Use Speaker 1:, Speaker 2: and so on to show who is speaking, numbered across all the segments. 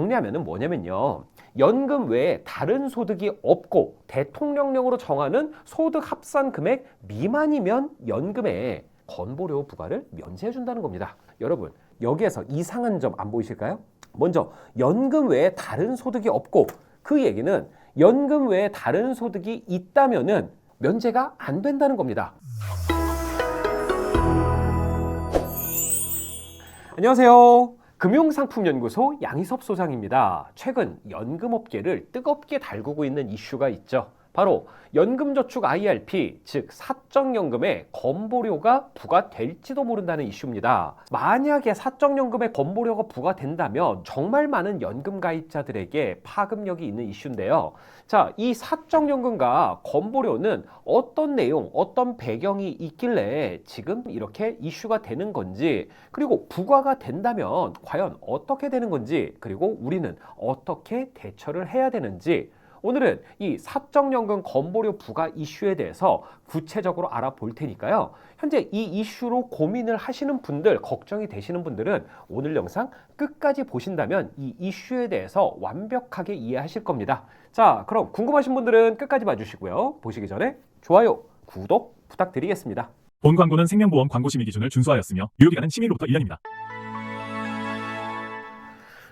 Speaker 1: 정리하면은 뭐냐면요. 연금 외에 다른 소득이 없고 대통령령으로 정하는 소득 합산 금액 미만이면 연금에 건보료 부과를 면제해 준다는 겁니다. 여러분, 여기에서 이상한 점 안 보이실까요? 먼저 연금 외에 다른 소득이 없고 그 얘기는 연금 외에 다른 소득이 있다면은 면제가 안 된다는 겁니다. 안녕하세요. 금융상품연구소 양희섭 소장입니다. 최근 연금업계를 뜨겁게 달구고 있는 이슈가 있죠. 바로 연금저축 IRP, 즉 사적연금에 건보료가 부과될지도 모른다는 이슈입니다. 만약에 사적연금에 건보료가 부과된다면 정말 많은 연금 가입자들에게 파급력이 있는 이슈인데요. 자, 이 사적연금과 건보료는 어떤 내용, 어떤 배경이 있길래 지금 이렇게 이슈가 되는 건지, 그리고 부과가 된다면 과연 어떻게 되는 건지, 그리고 우리는 어떻게 대처를 해야 되는지, 오늘은 이 사적연금 건보료 부과 이슈에 대해서 구체적으로 알아볼 테니까요. 현재 이 이슈로 고민을 하시는 분들, 걱정이 되시는 분들은 오늘 영상 끝까지 보신다면 이 이슈에 대해서 완벽하게 이해하실 겁니다. 자, 그럼 궁금하신 분들은 끝까지 봐주시고요. 보시기 전에 좋아요, 구독 부탁드리겠습니다.
Speaker 2: 본 광고는 생명보험 광고 심의 기준을 준수하였으며 유효기간은 심의로부터 1년입니다.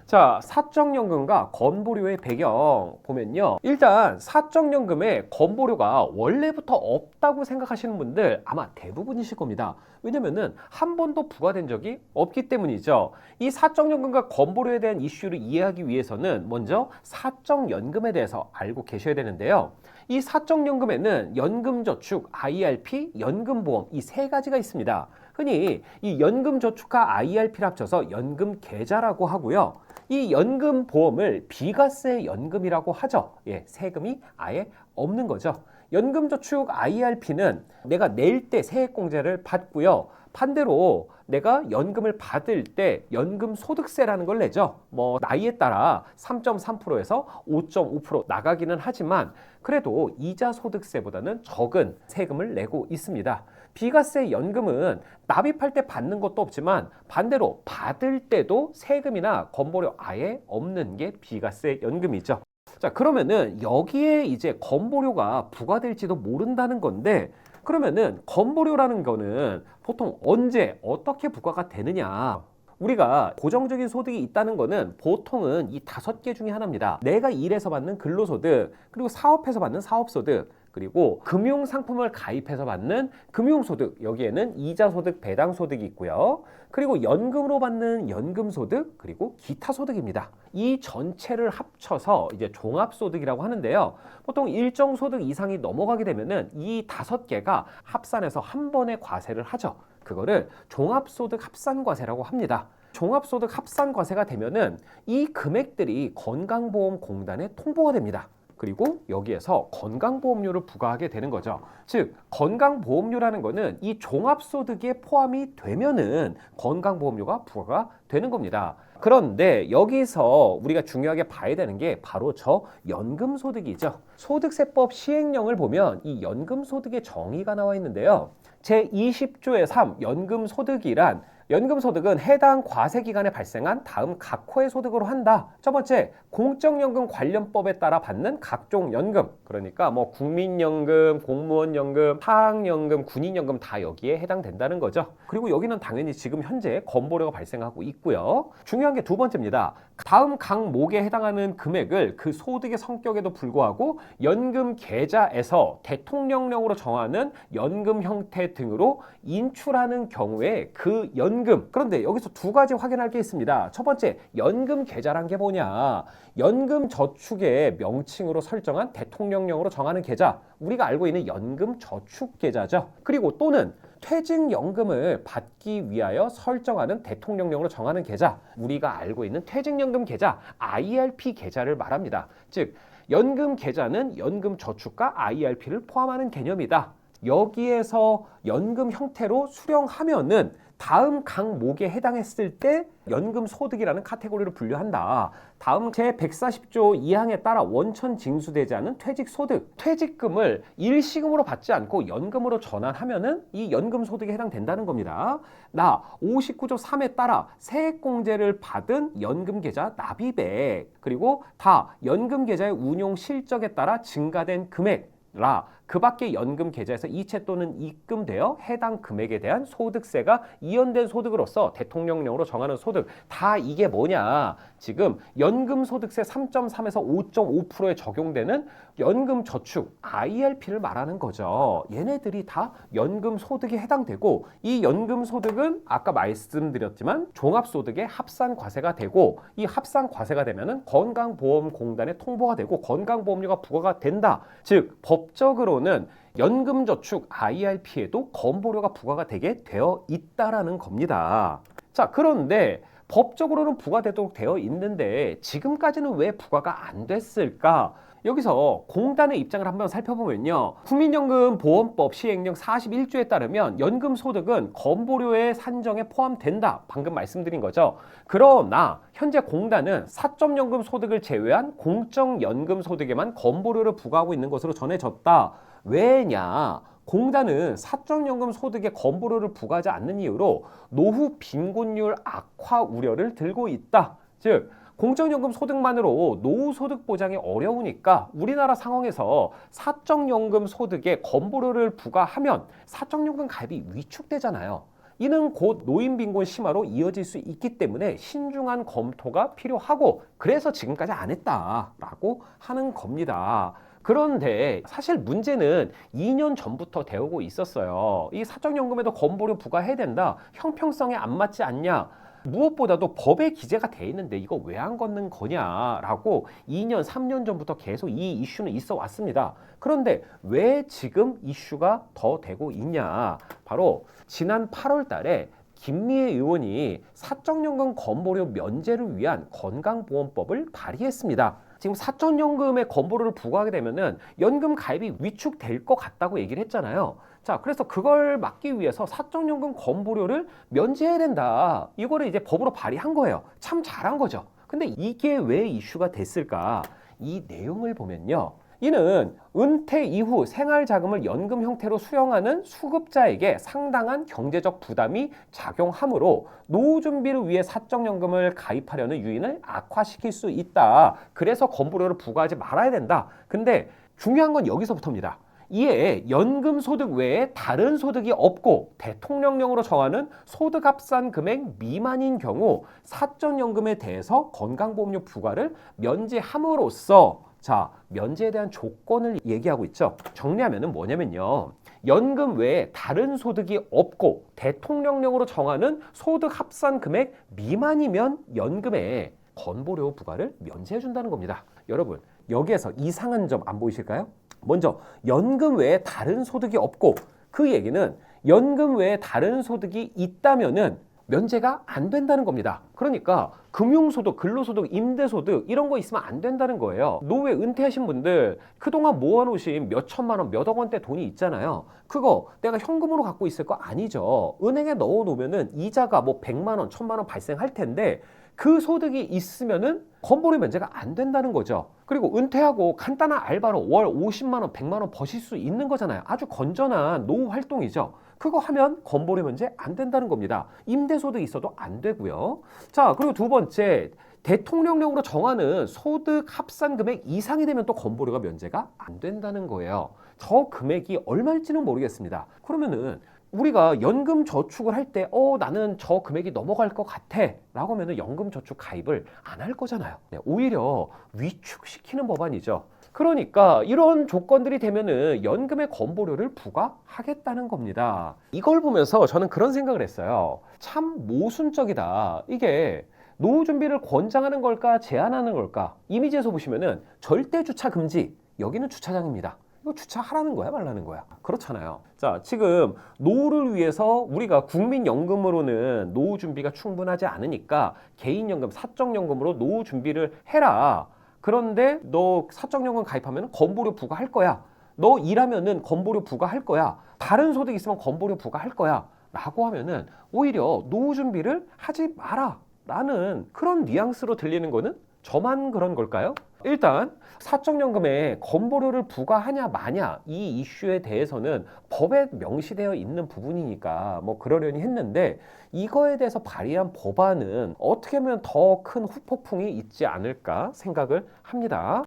Speaker 1: 자, 사적연금과 건보료의 배경 보면요. 일단 사적연금에 건보료가 원래부터 없다고 생각하시는 분들 아마 대부분이실 겁니다. 왜냐면은 한 번도 부과된 적이 없기 때문이죠. 이 사적연금과 건보료에 대한 이슈를 이해하기 위해서는 먼저 사적연금에 대해서 알고 계셔야 되는데요. 이 사적연금에는 연금저축, IRP, 연금보험 이 세 가지가 있습니다. 흔히 이 연금저축과 IRP를 합쳐서 연금계좌라고 하고요. 이 연금 보험을 비과세 연금이라고 하죠. 예, 세금이 아예 없는 거죠. 연금저축 IRP는 내가 낼 때 세액공제를 받고요. 반대로 내가 연금을 받을 때 연금 소득세라는 걸 내죠. 뭐 나이에 따라 3.3%에서 5.5% 나가기는 하지만 그래도 이자 소득세보다는 적은 세금을 내고 있습니다. 비과세 연금은 납입할 때 받는 것도 없지만 반대로 받을 때도 세금이나 건보료 아예 없는 게 비과세 연금이죠. 자, 그러면은 여기에 이제 건보료가 부과될지도 모른다는 건데 그러면은 건보료라는 거는 보통 언제 어떻게 부과가 되느냐? 우리가 고정적인 소득이 있다는 거는 보통은 이 다섯 개 중에 하나입니다. 내가 일해서 받는 근로소득, 그리고 사업해서 받는 사업소득, 그리고 금융 상품을 가입해서 받는 금융소득, 여기에는 이자소득, 배당소득이 있고요. 그리고 연금으로 받는 연금소득, 그리고 기타소득입니다. 이 전체를 합쳐서 이제 종합소득이라고 하는데요. 보통 일정 소득 이상이 넘어가게 되면은 이 다섯 개가 합산해서 한 번에 과세를 하죠. 그거를 종합소득 합산과세라고 합니다. 종합소득 합산과세가 되면은 이 금액들이 건강보험공단에 통보가 됩니다. 그리고 여기에서 건강보험료를 부과하게 되는 거죠. 즉, 건강보험료라는 거는 이 종합소득에 포함이 되면은 건강보험료가 부과가 되는 겁니다. 그런데 여기서 우리가 중요하게 봐야 되는 게 바로 저 연금소득이죠. 소득세법 시행령을 보면 이 연금소득의 정의가 나와 있는데요. 제 20조의 3 연금소득이란 연금소득은 해당 과세 기간에 발생한 다음 각 호의 소득으로 한다. 첫 번째, 공적연금 관련법에 따라 받는 각종 연금. 그러니까 뭐 국민연금, 공무원연금, 사학연금, 군인연금 다 여기에 해당된다는 거죠. 그리고 여기는 당연히 지금 현재 건보료가 발생하고 있고요. 중요한 게 두 번째입니다. 다음 각 목에 해당하는 금액을 그 소득의 성격에도 불구하고 연금 계좌에서 대통령령으로 정하는 연금 형태 등으로 인출하는 경우에 그 연금 그런데 여기서 두 가지 확인할 게 있습니다. 첫 번째 연금 계좌란 게 뭐냐? 연금 저축의 명칭으로 설정한 대통령령으로 정하는 계좌 우리가 알고 있는 연금 저축 계좌죠. 그리고 또는 퇴직연금을 받기 위하여 설정하는 대통령령으로 정하는 계좌, 우리가 알고 있는 퇴직연금 계좌, IRP 계좌를 말합니다. 즉, 연금 계좌는 연금 저축과 IRP를 포함하는 개념이다. 여기에서 연금 형태로 수령하면은 다음 강목에 해당했을 때 연금 소득이라는 카테고리로 분류한다. 다음 제 140조 2항에 따라 원천 징수되지 않은 퇴직 소득, 퇴직금을 일시금으로 받지 않고 연금으로 전환하면은 이 연금 소득에 해당된다는 겁니다. 나 59조 3에 따라 세액공제를 받은 연금 계좌 납입액 그리고 다 연금 계좌의 운용 실적에 따라 증가된 금액 라그 밖에 연금 계좌에서 이체 또는 입금되어 해당 금액에 대한 소득세가 이연된 소득으로서 대통령령으로 정하는 소득 다 이게 뭐냐 지금 연금 소득세 3.3에서 5.5%에 적용되는 연금 저축 IRP를 말하는 거죠. 얘네들이 다 연금 소득에 해당되고 이 연금 소득은 아까 말씀드렸지만 종합 소득의 합산 과세가 되고 이 합산 과세가 되면은 건강보험공단에 통보가 되고 건강보험료가 부과가 된다. 즉 법적으로 는 연금저축 IRP에도 건보료가 부과가 되게 되어 있다라는 겁니다. 자 그런데 법적으로는 부과되도록 되어 있는데 지금까지는 왜 부과가 안 됐을까? 여기서 공단의 입장을 한번 살펴보면요. 국민연금 보험법 시행령 41조에 따르면 연금 소득은 건보료의 산정에 포함된다. 방금 말씀드린 거죠. 그러나 현재 공단은 사점연금 소득을 제외한 공적연금 소득에만 건보료를 부과하고 있는 것으로 전해졌다. 왜냐? 공단은 사적연금 소득에 건보료를 부과하지 않는 이유로 노후 빈곤율 악화 우려를 들고 있다. 즉 공적연금 소득만으로 노후 소득 보장이 어려우니까 우리나라 상황에서 사적연금 소득에 건보료를 부과하면 사적연금 가입이 위축되잖아요. 이는 곧 노인 빈곤 심화로 이어질 수 있기 때문에 신중한 검토가 필요하고 그래서 지금까지 안 했다라고 하는 겁니다. 그런데 사실 문제는 2년 전부터 되오고 있었어요. 이 사적연금에도 건보료 부과해야 된다. 형평성에 안 맞지 않냐? 무엇보다도 법에 기재가 돼 있는데 이거 왜 안 걷는 거냐라고 2년, 3년 전부터 계속 이 이슈는 있어 왔습니다. 그런데 왜 지금 이슈가 더 되고 있냐? 바로 지난 8월 달에 김미애 의원이 사적연금 건보료 면제를 위한 건강보험법을 발의했습니다. 지금 사적연금의 건보료를 부과하게 되면은 연금 가입이 위축될 것 같다고 얘기를 했잖아요. 자, 그래서 그걸 막기 위해서 사적연금 건보료를 면제해야 된다. 이거를 이제 법으로 발의한 거예요. 참 잘한 거죠. 근데 이게 왜 이슈가 됐을까? 이 내용을 보면요. 이는 은퇴 이후 생활 자금을 연금 형태로 수령하는 수급자에게 상당한 경제적 부담이 작용하므로 노후 준비를 위해 사적연금을 가입하려는 유인을 악화시킬 수 있다. 그래서 건보료를 부과하지 말아야 된다. 근데 중요한 건 여기서부터입니다. 이에 연금 소득 외에 다른 소득이 없고 대통령령으로 정하는 소득 합산 금액 미만인 경우 사적연금에 대해서 건강보험료 부과를 면제함으로써 자, 면제에 대한 조건을 얘기하고 있죠. 정리하면은 뭐냐면요. 연금 외에 다른 소득이 없고 대통령령으로 정하는 소득 합산 금액 미만이면 연금에 건보료 부과를 면제해 준다는 겁니다. 여러분, 여기에서 이상한 점 안 보이실까요? 먼저 연금 외에 다른 소득이 없고 그 얘기는 연금 외에 다른 소득이 있다면은 면제가 안 된다는 겁니다. 그러니까 금융소득, 근로소득, 임대소득 이런 거 있으면 안 된다는 거예요. 노후에 은퇴하신 분들 그동안 모아놓으신 몇 천만 원, 몇억 원대 돈이 있잖아요. 그거 내가 현금으로 갖고 있을 거 아니죠. 은행에 넣어놓으면은 이자가 뭐 백만 원, 천만 원 발생할 텐데 그 소득이 있으면은 건보료 면제가 안 된다는 거죠. 그리고 은퇴하고 간단한 알바로 월 50만 원, 100만 원 버실 수 있는 거잖아요. 아주 건전한 노후 활동이죠. 그거 하면 건보료 면제 안 된다는 겁니다. 임대소득 있어도 안 되고요. 자, 그리고 두 번째 대통령령으로 정하는 소득 합산 금액 이상이 되면 또 건보료가 면제가 안 된다는 거예요. 저 금액이 얼마일지는 모르겠습니다. 그러면은 우리가 연금 저축을 할 때, 어, 나는 저 금액이 넘어갈 것 같아. 라고 하면은 연금 저축 가입을 안 할 거잖아요. 네, 오히려 위축시키는 법안이죠. 그러니까 이런 조건들이 되면은 연금의 건보료를 부과하겠다는 겁니다. 이걸 보면서 저는 그런 생각을 했어요. 참 모순적이다. 이게 노후 준비를 권장하는 걸까 제한하는 걸까? 이미지에서 보시면은 절대 주차 금지. 여기는 주차장입니다. 이거 주차하라는 거야 말라는 거야 그렇잖아요 자 지금 노후를 위해서 우리가 국민연금으로는 노후 준비가 충분하지 않으니까 개인연금 사적연금으로 노후 준비를 해라 그런데 너 사적연금 가입하면 건보료 부과할 거야. 너 일하면은 건보료 부과할 거야. 다른 소득 있으면 건보료 부과할 거야. 라고 하면은 오히려 노후 준비를 하지 마라 라는 그런 뉘앙스로 들리는 거는 저만 그런 걸까요? 일단 사적연금에 건보료를 부과하냐 마냐 이 이슈에 대해서는 법에 명시되어 있는 부분이니까 뭐 그러려니 했는데 이거에 대해서 발의한 법안은 어떻게 보면 더 큰 후폭풍이 있지 않을까 생각을 합니다.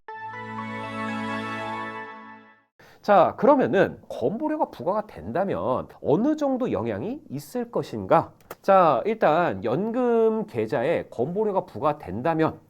Speaker 1: 자, 그러면은 건보료가 부과가 된다면 어느 정도 영향이 있을 것인가? 자, 일단 연금 계좌에 건보료가 부과된다면 자,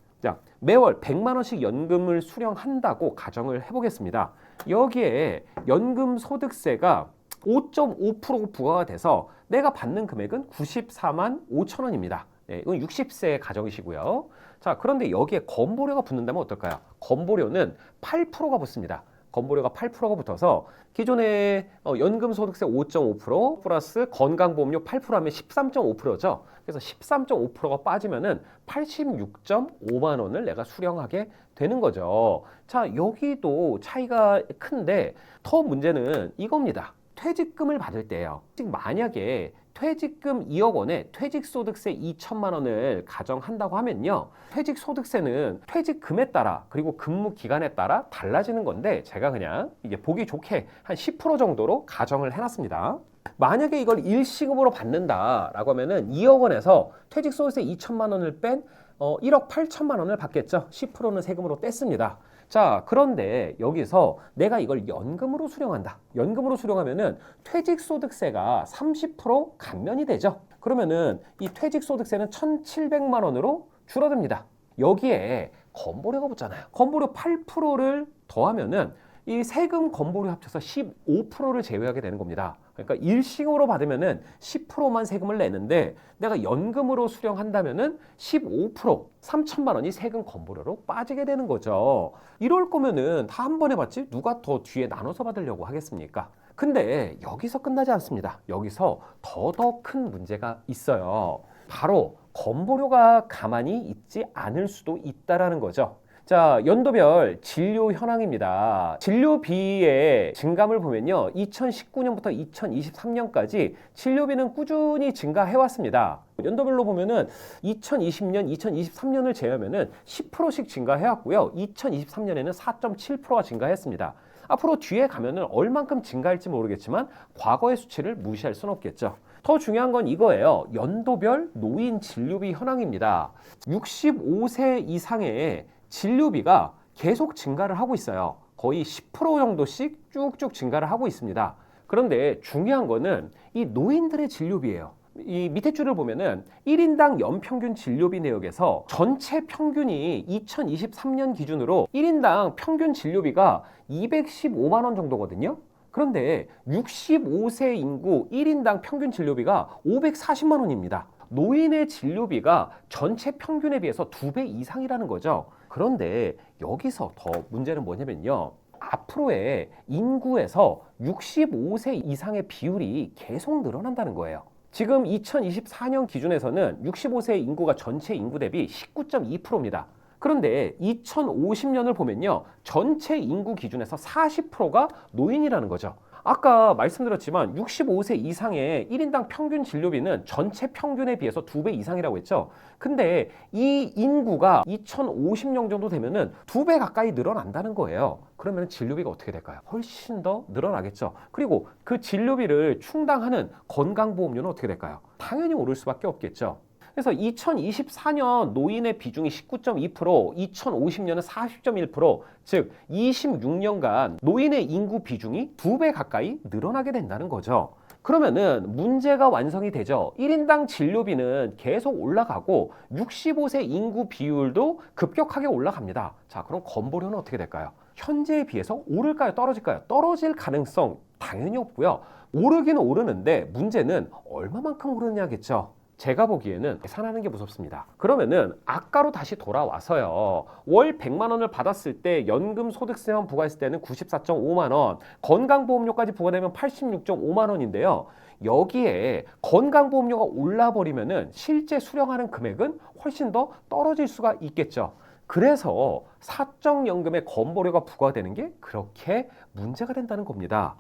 Speaker 1: 매월 100만 원씩 연금을 수령한다고 가정을 해 보겠습니다. 여기에 연금 소득세가 5.5% 부과가 돼서 내가 받는 금액은 94만 5천 원입니다. 네, 이건 60세 가정이시고요. 자, 그런데 여기에 건보료가 붙는다면 어떨까요? 건보료는 8%가 붙습니다. 건보료가 8%가 붙어서 기존의 어, 연금 소득세 5.5% 플러스 건강보험료 8% 하면 13.5%죠. 그래서 13.5%가 빠지면은 86.5만 원을 내가 수령하게 되는 거죠. 자, 여기도 차이가 큰데 더 문제는 이겁니다. 퇴직금을 받을 때요. 즉 만약에 퇴직금 2억 원에 퇴직소득세 2천만 원을 가정한다고 하면요. 퇴직소득세는 퇴직금에 따라 그리고 근무 기간에 따라 달라지는 건데 제가 그냥 이게 보기 좋게 한 10% 정도로 가정을 해놨습니다. 만약에 이걸 일시금으로 받는다라고 하면은 2억 원에서 퇴직소득세 2천만 원을 뺀 어, 1억 8천만 원을 받겠죠. 10%는 세금으로 뗐습니다. 자, 그런데 여기서 내가 이걸 연금으로 수령한다. 연금으로 수령하면은 퇴직소득세가 30% 감면이 되죠. 그러면은 이 퇴직소득세는 1,700만 원으로 줄어듭니다. 여기에 건보료가 붙잖아요. 건보료 8%를 더하면은 이 세금 건보료 합쳐서 15%를 제외하게 되는 겁니다. 그러니까 일시금으로 받으면은 10%만 세금을 내는데 내가 연금으로 수령한다면은 15% 3천만 원이 세금 건보료로 빠지게 되는 거죠. 이럴 거면은 다 한 번에 받지 누가 더 뒤에 나눠서 받으려고 하겠습니까? 근데 여기서 끝나지 않습니다. 여기서 더 더 큰 문제가 있어요. 바로 건보료가 가만히 있지 않을 수도 있다라는 거죠. 자, 연도별 진료 현황입니다. 진료비의 증감을 보면요. 2019년부터 2023년까지 진료비는 꾸준히 증가해 왔습니다. 연도별로 보면은 2020년, 2023년을 제외하면은 10%씩 증가해 왔고요. 2023년에는 4.7%가 증가했습니다. 앞으로 뒤에 가면은 얼만큼 증가할지 모르겠지만 과거의 수치를 무시할 수는 없겠죠. 더 중요한 건 이거예요. 연도별 노인 진료비 현황입니다. 65세 이상의 진료비가 계속 증가를 하고 있어요. 거의 10% 정도씩 쭉쭉 증가를 하고 있습니다. 그런데 중요한 거는 이 노인들의 진료비예요. 이 밑에 줄을 보면은 1인당 연평균 진료비 내역에서 전체 평균이 2023년 기준으로 1인당 평균 진료비가 215만 원 정도거든요. 그런데 65세 인구 1인당 평균 진료비가 540만 원입니다. 노인의 진료비가 전체 평균에 비해서 두 배 이상이라는 거죠. 그런데 여기서 더 문제는 뭐냐면요. 앞으로의 인구에서 65세 이상의 비율이 계속 늘어난다는 거예요. 지금 2024년 기준에서는 65세 인구가 전체 인구 대비 19.2%입니다. 그런데 2050년을 보면요. 전체 인구 기준에서 40%가 노인이라는 거죠. 아까 말씀드렸지만 65세 이상의 1인당 평균 진료비는 전체 평균에 비해서 두 배 이상이라고 했죠. 근데 이 인구가 2050년 정도 되면은 두 배 가까이 늘어난다는 거예요. 그러면 진료비가 어떻게 될까요? 훨씬 더 늘어나겠죠. 그리고 그 진료비를 충당하는 건강보험료는 어떻게 될까요? 당연히 오를 수밖에 없겠죠. 그래서 2024년 노인의 비중이 19.2%, 2050년은 40.1%, 즉 26년간 노인의 인구 비중이 두 배 가까이 늘어나게 된다는 거죠. 그러면은 문제가 완성이 되죠. 1인당 진료비는 계속 올라가고 65세 인구 비율도 급격하게 올라갑니다. 자, 그럼 건보료는 어떻게 될까요? 현재에 비해서 오를까요? 떨어질까요? 떨어질 가능성 당연히 없고요. 오르기는 오르는데 문제는 얼마만큼 오르냐겠죠. 제가 보기에는 계산하는 게 무섭습니다. 그러면은 아까로 다시 돌아와서요. 월 100만 원을 받았을 때 연금 소득세만 부과했을 때는 94.5만 원, 건강보험료까지 부과되면 86.5만 원인데요. 여기에 건강보험료가 올라버리면은 실제 수령하는 금액은 훨씬 더 떨어질 수가 있겠죠. 그래서 사적연금의 건보료가 부과되는 게 그렇게 문제가 된다는 겁니다.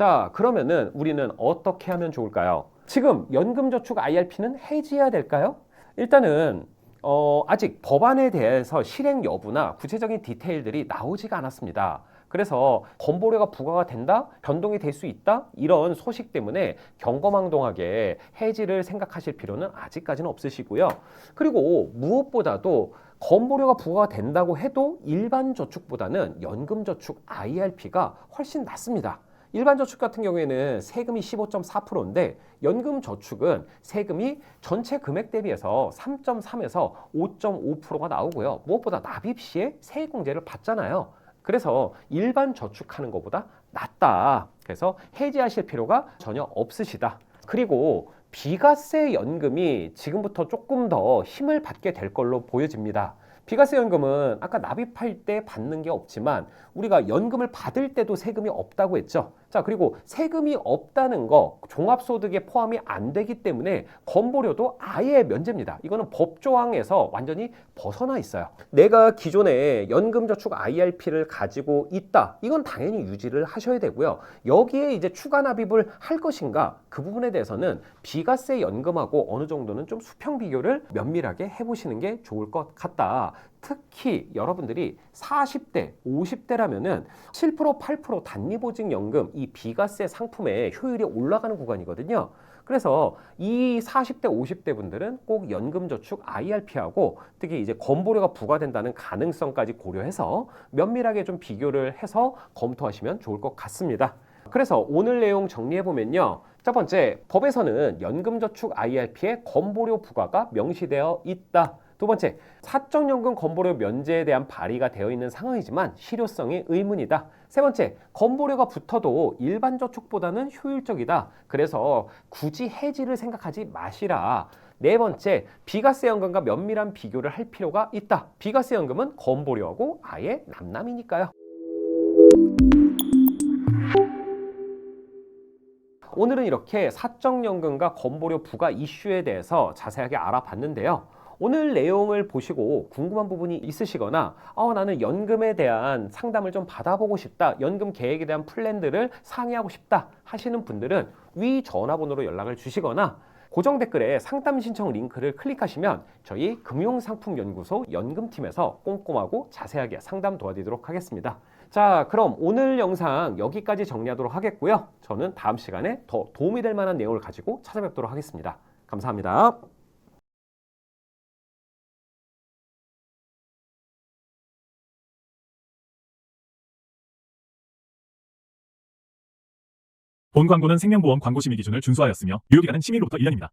Speaker 1: 자, 그러면은 우리는 어떻게 하면 좋을까요? 지금 연금저축 IRP는 해지해야 될까요? 일단은 어, 아직 법안에 대해서 실행 여부나 구체적인 디테일들이 나오지가 않았습니다. 그래서 건보료가 부과가 된다, 변동이 될 수 있다 이런 소식 때문에 경거망동하게 해지를 생각하실 필요는 아직까지는 없으시고요. 그리고 무엇보다도 건보료가 부과가 된다고 해도 일반 저축보다는 연금 저축 IRP가 훨씬 낫습니다. 일반 저축 같은 경우에는 세금이 15.4%인데 연금 저축은 세금이 전체 금액 대비해서 3.3에서 5.5%가 나오고요. 무엇보다 납입 시에 세액공제를 받잖아요. 그래서 일반 저축하는 것보다 낫다. 그래서 해지하실 필요가 전혀 없으시다. 그리고 비과세 연금이 지금부터 조금 더 힘을 받게 될 걸로 보여집니다. 비과세 연금은 아까 납입할 때 받는 게 없지만 우리가 연금을 받을 때도 세금이 없다고 했죠. 자, 그리고 세금이 없다는 거 종합소득에 포함이 안 되기 때문에 건보료도 아예 면제입니다. 이거는 법조항에서 완전히 벗어나 있어요. 내가 기존에 연금저축 IRP를 가지고 있다. 이건 당연히 유지를 하셔야 되고요. 여기에 이제 추가 납입을 할 것인가? 그 부분에 대해서는 비과세 연금하고 어느 정도는 좀 수평 비교를 면밀하게 해보시는 게 좋을 것 같다. 특히 여러분들이 40대, 50대라면은 7%, 8% 단리보직 연금 이 비과세 상품의 효율이 올라가는 구간이거든요. 그래서 이 40대, 50대 분들은 꼭 연금저축 IRP하고 특히 이제 건보료가 부과된다는 가능성까지 고려해서 면밀하게 좀 비교를 해서 검토하시면 좋을 것 같습니다. 그래서 오늘 내용 정리해 보면요. 첫 번째, 법에서는 연금저축 IRP의 건보료 부과가 명시되어 있다. 두 번째, 사적연금 건보료 면제에 대한 발의가 되어 있는 상황이지만 실효성이 의문이다. 세 번째, 건보료가 붙어도 일반 저축보다는 효율적이다. 그래서 굳이 해지를 생각하지 마시라. 네 번째, 비과세 연금과 면밀한 비교를 할 필요가 있다. 비과세 연금은 건보료하고 아예 남남이니까요. 오늘은 이렇게 사적연금과 건보료 부과 이슈에 대해서 자세하게 알아봤는데요. 오늘 내용을 보시고 궁금한 부분이 있으시거나 어, 나는 연금에 대한 상담을 좀 받아보고 싶다. 연금 계획에 대한 플랜들을 상의하고 싶다 하시는 분들은 위 전화번호로 연락을 주시거나 고정 댓글에 상담 신청 링크를 클릭하시면 저희 금융상품연구소 연금팀에서 꼼꼼하고 자세하게 상담 도와드리도록 하겠습니다. 자, 그럼 오늘 영상 여기까지 정리하도록 하겠고요. 저는 다음 시간에 더 도움이 될 만한 내용을 가지고 찾아뵙도록 하겠습니다. 감사합니다.
Speaker 2: 본 광고는 생명보험 광고 심의 기준을 준수하였으며 유효기간은 10일로부터 1년입니다.